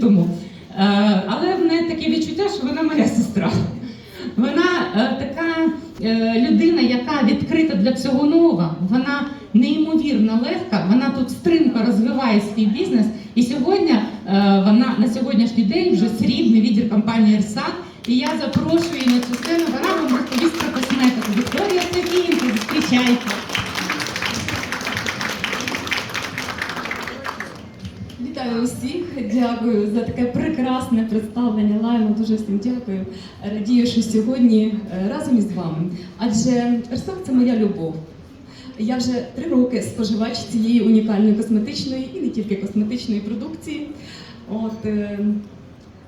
тому. Е, Але в неї таке відчуття, що вона моя сестра. Вона е, така е, людина, яка відкрита для всього нового. Вона неймовірно легка. Вона тут стрімко розвиває свій бізнес. І сьогодні вона на сьогоднішній день вже срібний відділ компанії «Ерсак». І я запрошую її на цю сцену. Вона вам розповість про косметику. Вікторія Савінко, зустрічайте. Вітаю усіх, дякую за таке прекрасне представлення. Лаймо, дуже всім дякую. Радію, що сьогодні е, разом із вами. Адже Ерсак це моя любов. Я вже три роки споживач цієї унікальної косметичної і не тільки косметичної продукції. От, е,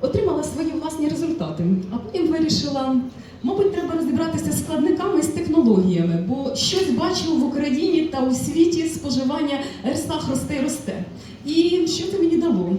отримала свої власні результати, а потім вирішила, мабуть, треба розібратися з складниками і з технологіями, бо щось бачу в Україні та у світі споживання ерсах росте і росте. І що це мені дало?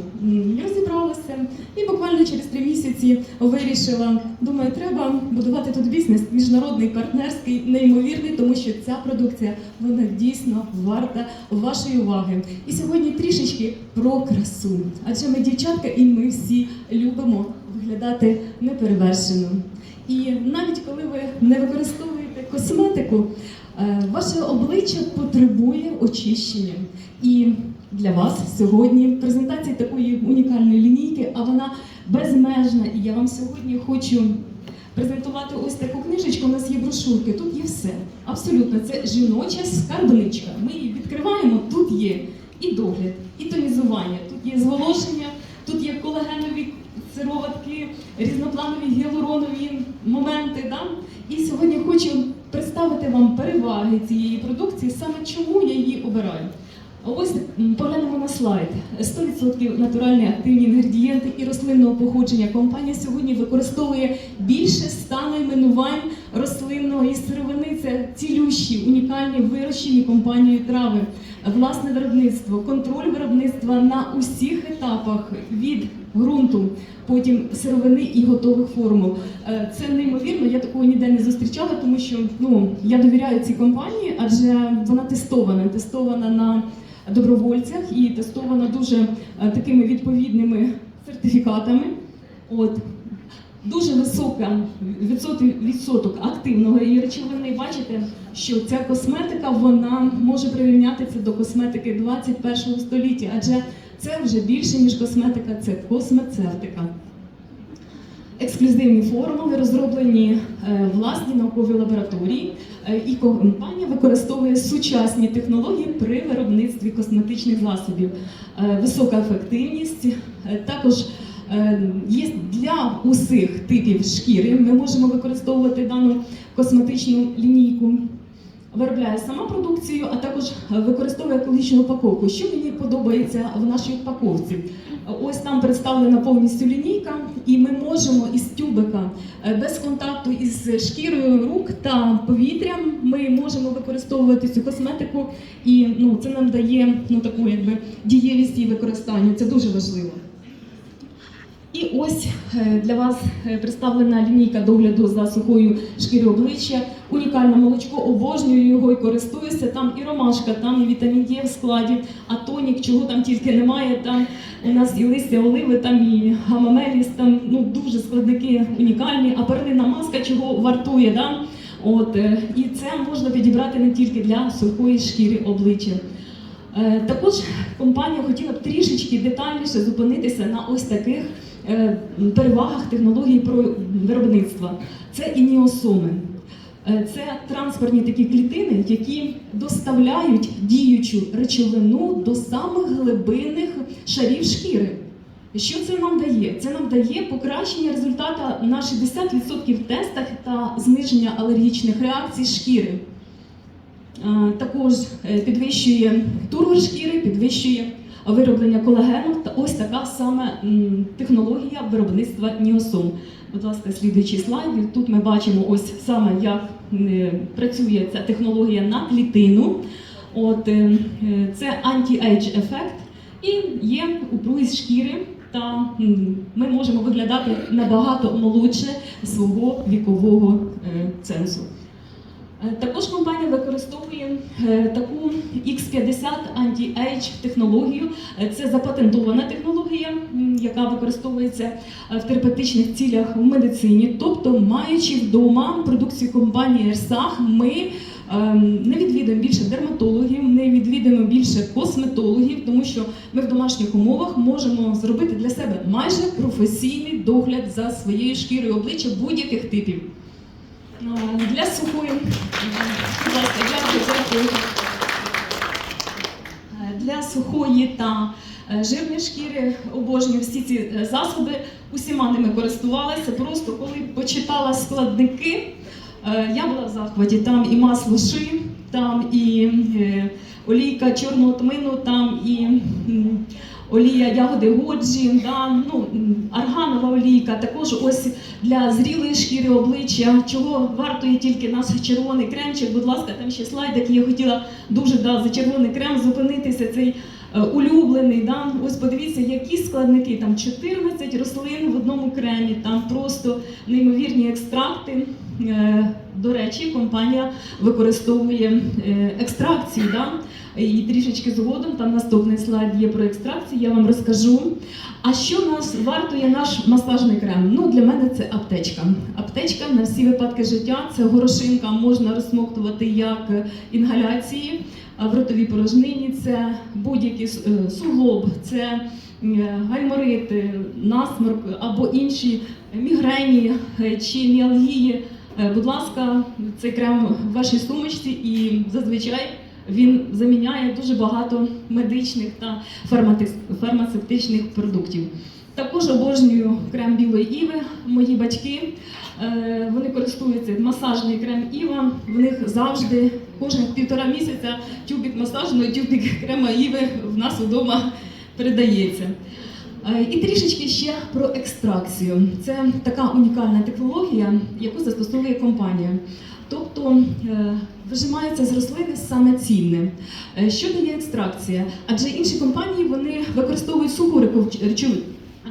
Я розібралася і буквально через три місяці вирішила, думаю, треба будувати тут бізнес міжнародний, партнерський, неймовірний, тому що ця продукція вона дійсно варта вашої уваги. І сьогодні трішечки про красу. Адже ми дівчатка, і ми всі любимо виглядати неперевершено. І навіть коли ви не використовуєте косметику, ваше обличчя потребує очищення. І для вас сьогодні презентація такої унікальної лінійки, а вона безмежна. І я вам сьогодні хочу презентувати ось таку книжечку. У нас є брошурки. Тут є все. Абсолютно, це жіноча скарбничка. Ми її відкриваємо. Тут є і догляд, і тонізування, тут є зволоження, тут є колагенові сироватки, різнопланові гіалуронові моменти. Да? І сьогодні хочу представити вам переваги цієї продукції, саме чому я її обираю. Ось поглянемо на слайд. 100% натуральні активні інгредієнти і рослинного походження. Компанія сьогодні використовує більше ста найменувань рослинної сировини. Це цілющі, унікальні вирощені компанією трави, власне виробництво, контроль виробництва на усіх етапах від ґрунту, потім сировини і готових формул. Е, Це неймовірно. Я такого ніде не зустрічала, тому що ну я довіряю цій компанії, адже вона тестована, тестована на добровольцях і тестована дуже е, такими відповідними сертифікатами. От дуже висока відсоток, відсоток активної речовини. Бачите, що ця косметика вона може прирівнятися до косметики 21 століття, адже це вже більше ніж косметика, це космецевтика. Ексклюзивні формули розроблені е, власні наукові лабораторії, е, і компанія використовує сучасні технології при виробництві косметичних засобів. Е, Висока ефективність, також є для усіх типів шкіри. Ми можемо використовувати дану косметичну лінійку. Виробляє сама продукцію, а також е, використовує екологічну упаковку. Що мені подобається в нашій упаковці? Ось там представлена повністю лінійка, і ми можемо із тюбика е, без контакту із шкірою рук та повітрям. Ми можемо використовувати цю косметику, і ну це нам дає ну таку якби дієвість її використання. Це дуже важливо. І ось е, для вас е, представлена лінійка догляду за сухою шкірою обличчя. Унікальне молочко, обожнюю його і користуюся. Там і ромашка, там і вітамін Д в складі, а тонік, чого там тільки немає. Там у нас і листя оливи, там і гамамеліс, там ну дуже складники унікальні, а перлина маска чого вартує. Да? От, е, і це можна підібрати не тільки для сухої шкіри обличчя. Також компанія хотіла б трішечки детальніше зупинитися на ось таких перевагах технології виробництва. Це ініосоми. Е, Це транспортні такі клітини, які доставляють діючу речовину до самих глибинних шарів шкіри. Що це нам дає? Це нам дає покращення результата на 60% в тестах та зниження алергічних реакцій шкіри. Е, Також е, підвищує тургор шкіри, підвищує вироблення колагену та ось така саме технологія виробництва ніосом. Будь ласка, слідуючий слайд. Тут ми бачимо ось саме як е, працює ця технологія на клітину. От е, е, це анті-ейдж ефект і є упругість шкіри. Та ми можемо виглядати набагато молодше свого вікового цензу. Е, Також компанія використовує е, таку X50 Anti-Age технологію. Е, Це запатентована технологія, яка використовується в терапевтичних цілях в медицині. Тобто, маючи вдома продукцію компанії Ерсах, ми ем, не відвідуємо більше дерматологів, не відвідуємо більше косметологів, тому що ми в домашніх умовах можемо зробити для себе майже професійний догляд за своєю шкірою обличчя будь-яких типів. Е, Для сухої. Е, Для сухої та е, жирної шкіри обожнюю всі ці е, засоби. Усіма ними користувалася. Просто коли почитала складники, я була в захваті. Там і масло ши, там і олійка чорного тмину, там і олія ягоди годжі, да, ну, м, арганова олійка. Також ось для зрілої шкіри обличчя, чого вартує тільки наш червоний кремчик. Будь ласка, там ще слайд, який я хотіла дуже да, за червоний крем зупинитися. Цей е, улюблений. Да? Ось подивіться, які складники. Там 14 рослин в одному кремі, там просто неймовірні екстракти. Е, До речі, компанія використовує е, екстракцію. Да? І трішечки згодом, там наступний слайд є про екстракцію, я вам розкажу. А що нас вартує наш масажний крем? Ну, для мене це аптечка. Аптечка на всі випадки життя. Це горошинка, можна розсмоктувати як інгаляції в ротовій порожнині, це будь-який е, суглоб, це е, гайморит, е, насморк або інші мігрені е, чи міалгії. Будь ласка, цей крем в вашій сумочці і зазвичай він заміняє дуже багато медичних та фармацевтичних продуктів. Також обожнюю крем білої іви. Мої батьки е, вони користуються масажний крем Іва. В них завжди кожних півтора місяця тюбик масажного, тюбик крема Іви в нас вдома передається. Е, І трішечки ще про екстракцію. Це така унікальна технологія, яку застосовує компанія. Тобто е, вижимається з рослини саме цінне. Е, Що дає екстракція? Адже інші компанії вони використовують суху речов-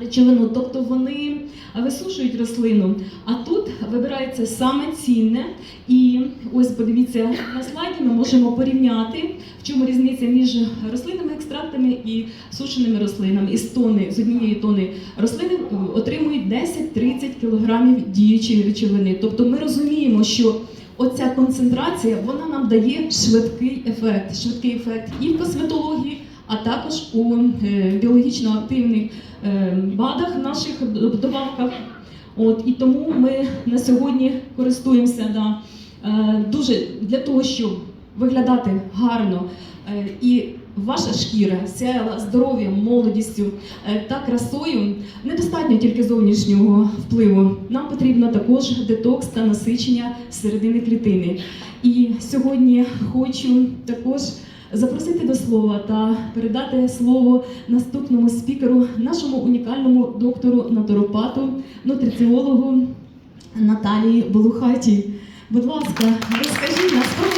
речовину, тобто вони висушують рослину. А тут вибирається саме цінне. І ось подивіться на слайді, ми можемо порівняти, в чому різниця між рослинними екстрактами і сушеними рослинами. Із тони з однієї тони рослини отримують 10-30 кг діючої речовини. Тобто ми розуміємо, що оця концентрація вона нам дає швидкий ефект, швидкий ефект і в косметології, а також у е, біологічно активних е, БАДах, наших добавках. От і тому ми на сьогодні користуємося да, е, дуже для того, щоб виглядати гарно і ваша шкіра сяяла здоров'ям, молодістю е, та красою. Недостатньо тільки зовнішнього впливу. Нам потрібно також детокс та насичення середини клітини. І сьогодні хочу також запросити до слова та передати слово наступному спікеру, нашому унікальному доктору натуропату, нутриціологу Наталії Болухаті. Будь ласка, розкажіть нам про